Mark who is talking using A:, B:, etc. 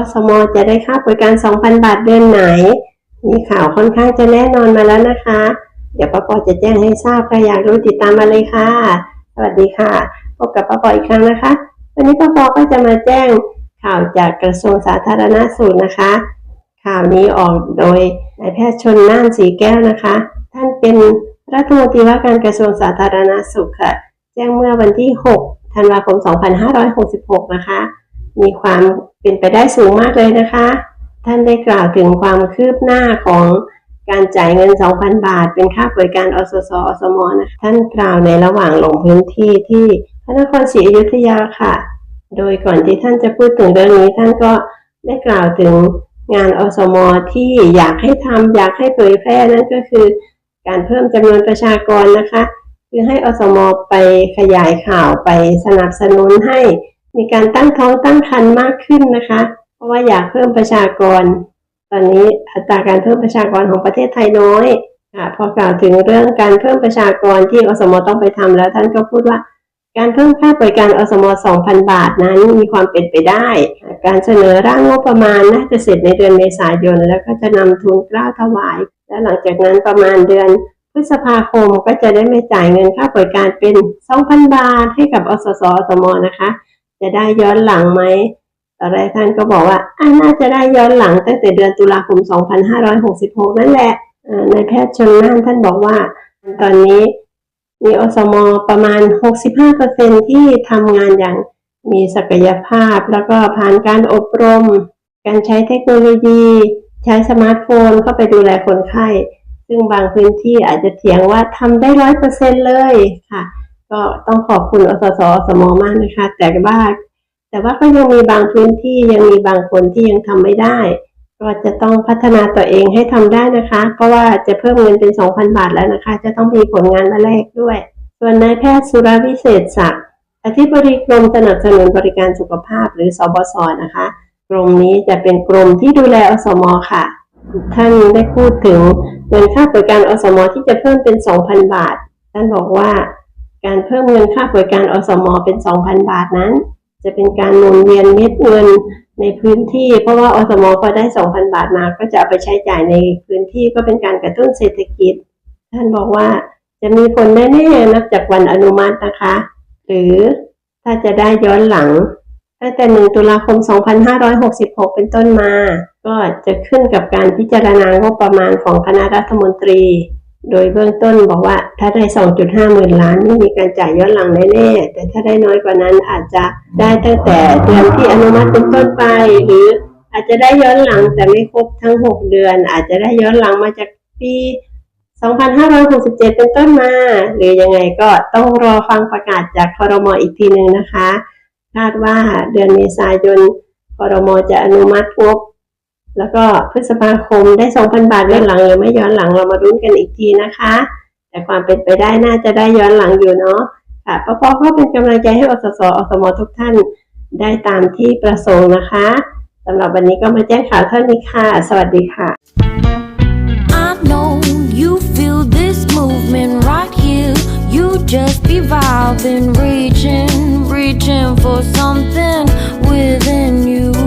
A: อสมจะได้ค่าบริการ 2,000 บาทเดือนไหน มีข่าวค่อนข้างจะแน่นอนมาแล้วนะคะ เดี๋ยวป้าปอจะแจ้งให้ทราบใครอยากรู้ติดตามมาเลยค่ะ สวัสดีค่ะ พบกับป้าปออีกครั้งนะคะ วันนี้ป้าปอก็จะมาแจ้งข่าวจากกระทรวงสาธารณสุขนะคะ ข่าวนี้ออกโดยนายแพทย์ชนน่านสีแก้วนะคะ ท่านเป็นรัฐมนตรีว่าการกระทรวงสาธารณสุขค่ะ แจ้งเมื่อวันที่ 6 ธันวาคม 2566 นะคะ มีความเป็นไปได้สูงมากเลยนะคะ ท่านได้กล่าวถึงความคืบหน้าของการจ่ายเงิน 2,000 บาท เป็นค่าบริการอสสอสมนะคะท่านกล่าวในระหว่างลงพื้นที่ที่พระนครศรีอยุธยาค่ะ โดยก่อนที่ท่านจะพูดถึงเรื่องนี้ ท่านก็ได้กล่าวถึงงานอสมที่อยากให้ทำอยากให้เผยแพร่นั่นก็คือ การเพิ่มจำนวนประชากรนะคะ คือให้อสมไปขยายข่าวไปสนับสนุนให้ มีการตั้งท้องตั้งครรภ์มากขึ้นนะคะ เพราะว่าอยากเพิ่มประชากร ตอนนี้อัตราการเพิ่มประชากรของประเทศไทยน้อยค่ะพอกล่าวถึงเรื่องการเพิ่มประชากรที่อสมต้องไปทำแล้วท่านก็พูดว่า การเพิ่มค่าบริการอสม 2,000 บาทนั้นมีความเป็นไปได้ การเสนอร่างงบประมาณน่าจะเสร็จในเดือนเมษายน แล้วก็จะนำทุนกล้าถวาย และหลังจากนั้นประมาณเดือนพฤษภาคมก็จะได้ไม่จ่ายเงินค่าบริการเป็น 2,000 บาทให้กับอสสอสมนะคะ จะได้ย้อนหลังไหมตอนแรกท่านก็บอกว่าอ่าน่าจะได้ย้อนหลังตั้งแต่เดือนตุลาคม 2566 นั่นแหละนายแพทย์ชนน่านท่านบอกว่า ตอนนี้มีอสมประมาณ 65%ที่ทำงานอย่างมีศักยภาพ แล้วก็ผ่านการอบรม การใช้เทคโนโลยี ใช้สมาร์ทโฟนเข้าไปดูแลคนไข้ ซึ่งบางพื้นที่อาจจะเถียงว่าทำได้ร้อยเปอร์เซ็นเลยค่ะ ก็ต้องขอบคุณอสสสมมากนะคะ แต่ว่าแต่ว่าก็ยังมีบางพื้นที่ยังมีบางคนที่ยังทำไม่ได้ ก็จะต้องพัฒนาตัวเองให้ทำได้นะคะ เพราะว่าจะเพิ่มเงินเป็น 2,000 บาทแล้วนะคะ จะต้องมีผลงานมาแลกด้วย ส่วนนายแพทย์สุรวิเศษศักดิ์อธิบดีกรมสนับสนุนบริการสุขภาพหรือสบศนะคะกรมนี้จะเป็นกรมที่ดูแลอสมค่ะ ท่านได้พูดถึงเงินค่าบริการอสมที่จะเพิ่มเป็น 2,000 บาท ท่านบอกว่า การเพิ่มเงินค่าบริการอสม เป็น 2,000 บาทนั้น จะเป็นการหมุนเวียนเม็ดเงินในพื้นที่ เพราะว่าอสมพอได้ 2,000 บาทมาก็จะเอาไปใช้จ่ายในพื้นที่ก็เป็นการกระตุ้นเศรษฐกิจ ท่านบอกว่าจะมีผลแน่ๆนับจากวันอนุมัตินะคะ หรือถ้าจะได้ย้อนหลังตั้งแต่ 1 ตุลาคม 2566 เป็นต้นมา ก็จะขึ้นกับการพิจารณางบประมาณของคณะรัฐมนตรี โดยเบื้องต้นบอกว่าถ้าได้ 2.5หมื่นล้านไม่มีการจ่ายย้อนหลังแน่ๆแต่ถ้าได้น้อยกว่านั้นอาจจะได้ตั้งแต่เดือนที่อนุมัติเป็นต้นไป หรืออาจจะได้ย้อนหลังแต่ไม่ครบทั้ง 6 เดือน อาจจะได้ย้อนหลังมาจากปี 2567 เป็นต้นมา หรือยังไงก็ต้องรอฟังประกาศจากคอรมออีกทีหนึ่งนะคะ คาดว่าเดือนเมษายนคอรมอจะอนุมัติงบ แล้วก็พฤษภาคมได้ 2,000 บาทย้อนหลังหรือไม่ย้อนหลังเรามาลุ้นกันอีกทีนะคะ แต่ความเป็นไปได้น่าจะได้ย้อนหลังอยู่เนาะค่ะปปก็เป็นกำลังใจให้อสสอสมทุกท่านได้ตามที่ประสงค์นะคะสำหรับวันนี้ก็มาแจ้งข่าวเท่านี้ค่ะ สวัสดีค่ะ
B: I know you feel this movement right here. You just be vibing, reaching, reaching for something within you.